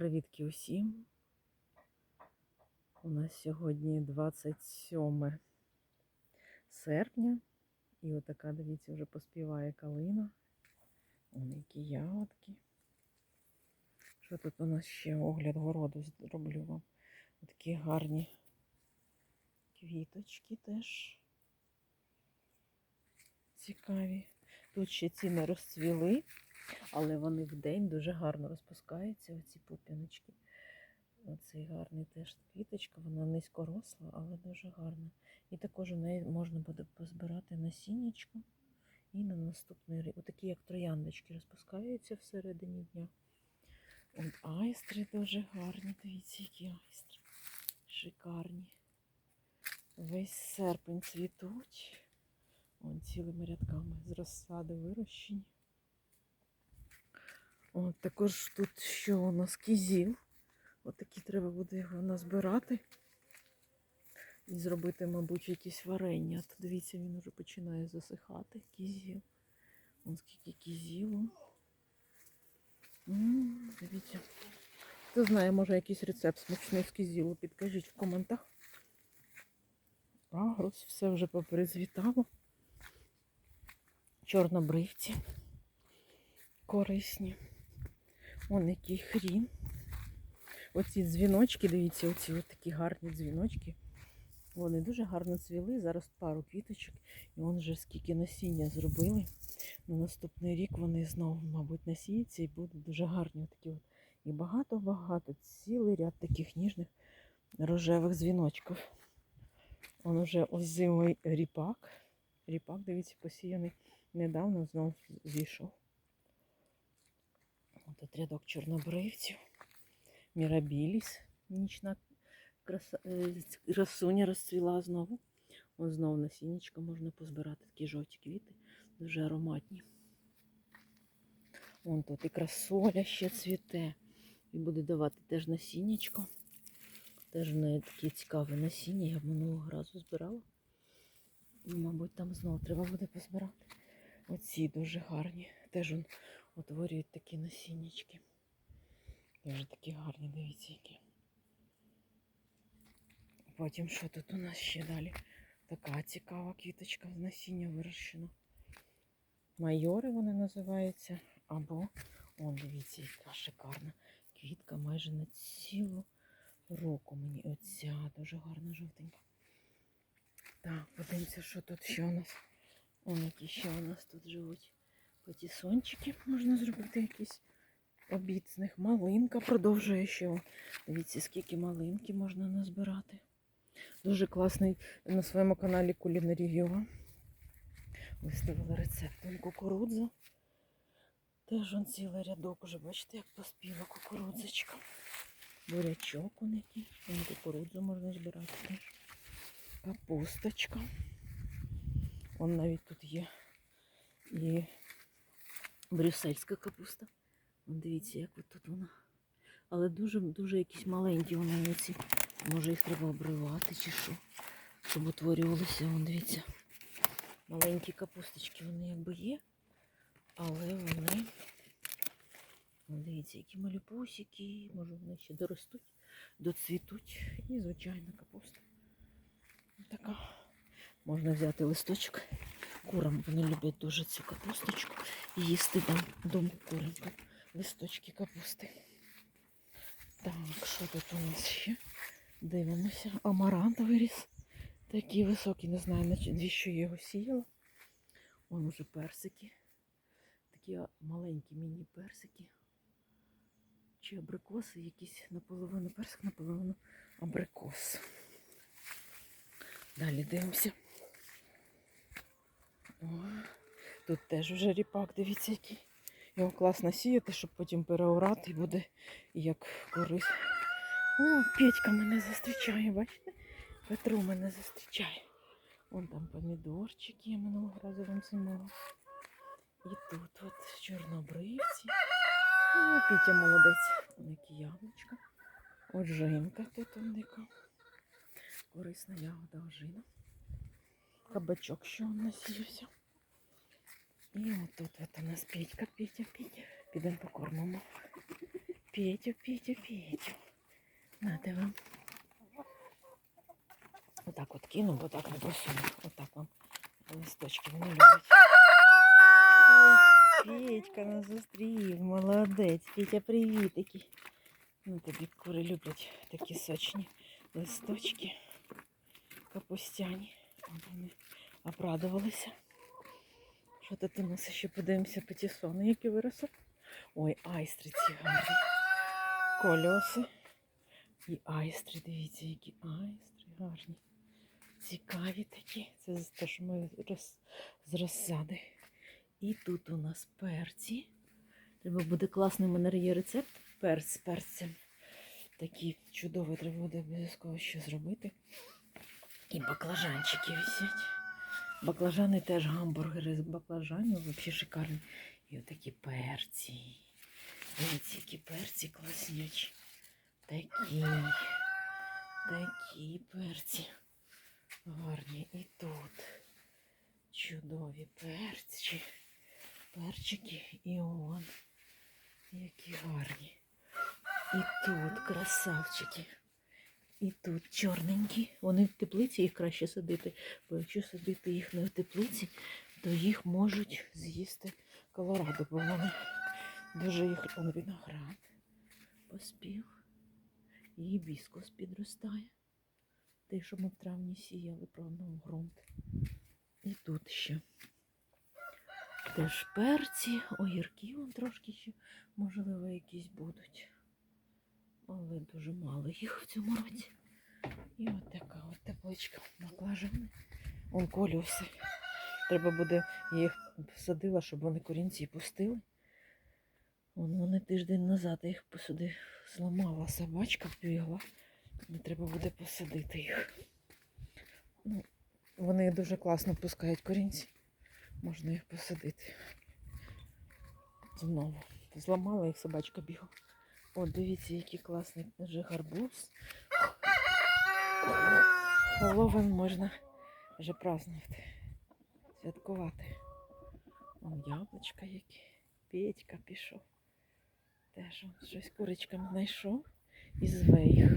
Привітки усім. У нас сьогодні 27 серпня. І отака, дивіться, вже поспіває калина. Вон які ягодки. Що тут у нас ще огляд городу зроблю вам? Такі гарні квіточки теж цікаві. Тут ще ці не розцвіли, але вони вдень дуже гарно розпускаються, оці пуп'яночки. Оцей гарний теж квіточка, вона низько росла, але дуже гарна. І також у неї можна буде позбирати насіннячко. І на наступний рік. Отакі, як трояндочки, розпускаються всередині дня. От айстри дуже гарні. Дивіться, які айстри. Шикарні. Весь серпень цвітуть. Вон цілими рядками з розсади вирощені. От також тут що у нас кізіл. От такі треба буде його назбирати. І зробити, мабуть, якісь варення. То дивіться, він вже починає засихати. Кізіл. Вон скільки кізілу. Дивіться. Хто знає, може якийсь рецепт смачний з кізілу, підкажіть в коментах. Агрос, все вже поперезвітало. Чорнобривці. Корисні. Вон який хрін. Оці дзвіночки, дивіться, оці от такі гарні дзвіночки. Вони дуже гарно цвіли. Зараз пару квіточок. І вон вже скільки насіння зробили. На наступний рік вони знову, мабуть, насіються і будуть дуже гарні. Такі от. І багато-багато. Цілий ряд таких ніжних рожевих дзвіночків. Он уже озимий ріпак. Ріпак, дивіться, посіяний недавно знову зійшов. Тут рядок чорнобривців. Мірабіліс. Нічна краса... красуня розцвіла знову. Ось знову насіннячко можна позбирати такі жовті квіти, дуже ароматні. Вон тут і красоля ще цвіте. І буде давати теж насіннячко. Теж в неї такі цікаві насіння. Я минулого разу збирала. Мабуть, там знову треба буде позбирати. Оці дуже гарні. Теж утворюють такі насіннячки. Дуже такі гарні, дивіться, які. Потім що тут у нас ще далі? Така цікава квіточка з насіння вирощена. Майори вони називаються. Або, он, дивіться, яка шикарна квітка майже на цілу року мені. Оця дуже гарна жовтенька. Так, подивимося, що тут ще у нас. Вон які ще у нас тут живуть патісончики. Можна зробити якийсь обід з них. Малинка продовжує ще. Дивіться, скільки малинки можна назбирати. Дуже класний на своєму каналі Кулінарія. Виставила рецепт. Вон кукурудза. Теж он цілий рядок уже, бачите, як поспіла кукурудзочка. Бурячок он який. Вон кукурудзу можна збирати теж. Капусточка. Вон навіть тут є і брюссельська капуста. Дивіться, як от тут вона. Але дуже-дуже якісь маленькі вони ці. Може їх треба обривати чи що. Щоб утворювалися. Вон дивіться. Маленькі капусточки вони якби є. Але вони. Вон дивіться, які малюпусики. Може вони ще доростуть, доцвітуть. І звичайна капуста. Така. Можна взяти листочок. Курам вони люблять дуже цю капусточку. І їсти дом, дому куринкам. Листочки капусти. Так, що тут у нас ще? Дивимося. Амарант виріс. Такий високий, не знаю, навіщо я його сіяла. Вон уже персики. Такі маленькі міні-персики. Чи абрикоси, якісь наполовину персик, наполовину абрикос. Далі дивимося. О, тут теж вже ріпак, дивіться, який. Його класно сіяти, щоб потім переорати буде як користь. О, Петька мене зустрічає, бачите? Петру мене зустрічає. Вон там помідорчики я минулого разу вам знімала. І тут от чорнобривці. О, Петя молодець. Які яблучка. Ожинка тут он яка. Корисна ягода ожина. Кабачок, що он насівся. І отут от у нас Петька, Петя, Петя. Підемо покормимо. Петю, Петю, Петю. Нате вам. Отак от кину, бо так не посуну. Отак вам листочки вони люблять. Ой, Петька нас зустрів, молодець. Петя, привітики. Ну, тобі кури люблять такі сочні листочки капустяні. Вони обрадувалися. Що тут у нас ще подивимося патісони, які виросли. Ой, айстри ці гарні. Кольоси. І айстри, дивіться, які айстри гарні. Цікаві такі. Це те, що ми роз, з розсади. І тут у нас перці. Треба буде класний мене є рецепт. Перц з перцем. Такий чудовий треба буде обов'язково ще зробити. І баклажанчики висять. Баклажани теж гамбургери з баклажанів, взагалі шикарні. І отакі перці. Дивіться, які перці класнючі. Такі. Такі перці. Гарні. І тут. Чудові перці. Перчики. І он. Які гарні. І тут красавчики. І тут чорненькі. Вони в теплиці їх краще садити. Бо якщо садити їх не в теплиці, то їх можуть з'їсти колорадо, бо вони дуже їх он виноград поспів. І гібіскус підростає. Те, що ми в травні сіяли, правда, в ґрунт. І тут ще теж перці, огірки вон трошки ще, можливо, якісь будуть. Але дуже мало їх в цьому році. І от така от тепличка баклажани. Вон колюси. Треба буде, їх посадила, щоб вони корінці пустили. Вон вони тиждень назад їх посади зламала собачка, бігла. Не треба буде посадити їх. Ну, вони дуже класно пускають корінці. Можна їх посадити. Знову. Зламала їх собачка бігла. О, дивіться, який класний вже гарбуз. Головин можна вже празднувати, святкувати. О, яблучка які. Петька пішов. Теж он щось курочкам знайшов і зве їх.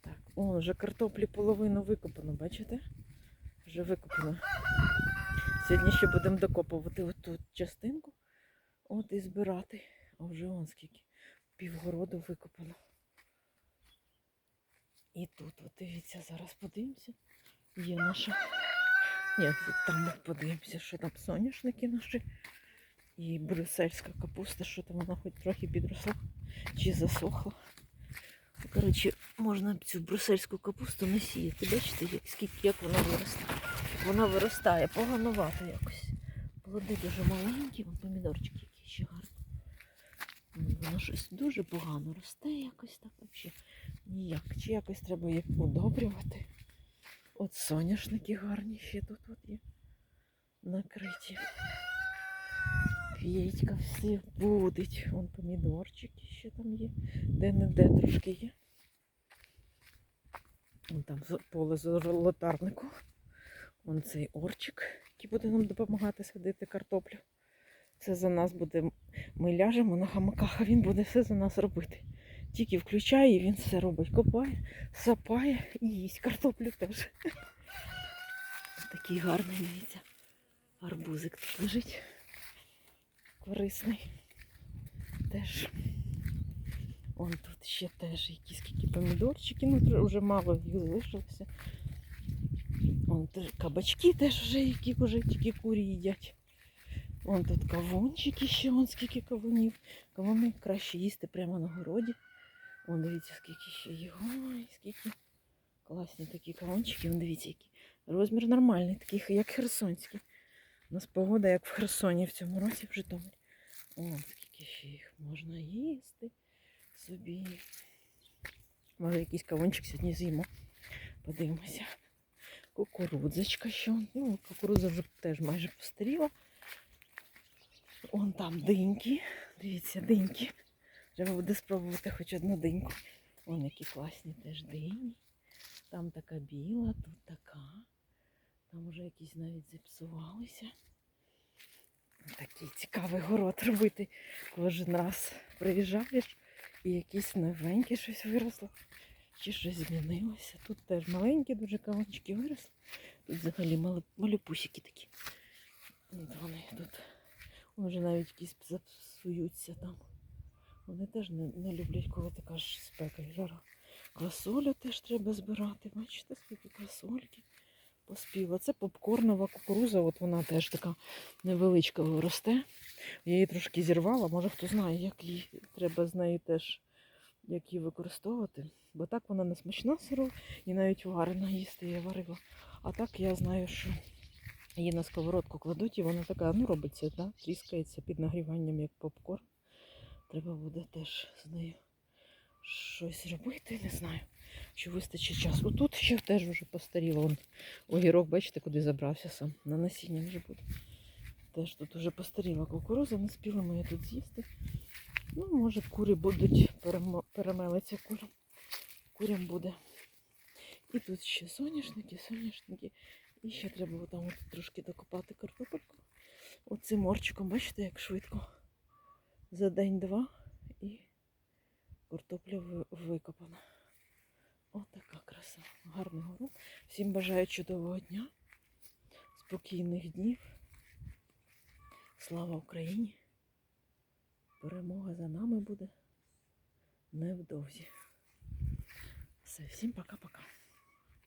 Так, о, вже картоплі половину викопано, бачите? Вже викопано. Сьогодні ще будемо докопувати оту частинку. От і збирати. А вже он скільки. Півгороду викопано. І тут, от дивіться, зараз подивимося. Є наша. Ні, там подивимося, що там соняшники наші. І брюссельська капуста, що там вона хоч трохи підросла чи засохла. Коротше, можна цю брюссельську капусту не сіяти. Бачите, як, скільки як вона виростає. Вона виростає поганувато якось. Плоди дуже маленькі, помідорчики які ще гарні. Воно щось дуже погано росте якось так взагалі. Ніяк. Чи якось треба їх удобрювати. От соняшники гарні ще тут от є. Накриті. П'єтька все будуть. Вон помідорчики ще там є. Де-не-де трошки є. Вон там з- поле золотарнику. Вон цей орчик, який буде нам допомагати садити картоплю. Це за нас буде. Ми ляжемо на гамаках, а він буде все за нас робити. Тільки включає, і він все робить. Копає, сапає і їсть картоплю теж. Такий гарний, дивіться. Арбузик тут лежить. Корисний. Теж. Он тут ще теж якісь скільки помідорчики, ну вже мало їх залишилося. Вон теж кабачки теж вже, які вже тільки курі їдять. Вон тут кавунчики ще, вон скільки кавунів. Кавуни краще їсти прямо на городі. Вон дивіться, скільки ще є. Ой, скільки класні такі кавунчики. Вон дивіться, який розмір нормальний, такий, як херсонський. У нас погода, як в Херсоні в цьому році в Житомирі. Вон скільки ще їх можна їсти собі. Може, якийсь кавунчик сьогодні з'їмо. Подивимося. Кукурудзочка що. Ну, кукурудза вже теж майже постаріла. Вон там диньки. Дивіться, диньки. Треба буде спробувати хоч одну диньку. Вон які класні теж дині. Там така біла, тут така. Там вже якісь навіть зіпсувалися. Такий цікавий город робити. Кожен раз приїжджаєш і якесь новеньке щось виросло. Чи щось змінилося. Тут теж маленькі дуже кавунчики виросли. Тут взагалі малюпусики такі. От вони тут. Вже навіть якісь запсуються там. Вони теж не, не люблять, коли така ж спека і жара. Квасолю теж треба збирати. Бачите, скільки квасольки поспіла. Це попкорнова кукуруза, от вона теж така невеличка росте. Я її трошки зірвала, може хто знає, як її треба з нею теж як її використовувати. Бо так вона не смачна сиро і навіть варена їсти я варила. А так я знаю, що її на сковородку кладуть, і вона така, ну, робиться, да? тріскається під нагріванням, як попкорн. Треба буде теж з нею щось робити, не знаю, чи вистачить часу. Тут ще теж вже постаріло. Вон, огірок, бачите, куди забрався сам. На насіння вже буде. Теж тут вже постаріла кукуруза, не спіли ми тут з'їсти. Ну, може, кури будуть перемелиться курям. Курям буде. І тут ще соняшники, соняшники. І ще треба там от трошки докопати картопельку. Оцим морчиком, бачите, як швидко. За день-два і картопля викопана. Отака краса. Гарний город. Всім бажаю чудового дня, спокійних днів. Слава Україні! Перемога за нами буде невдовзі. Все, всім пока-пока.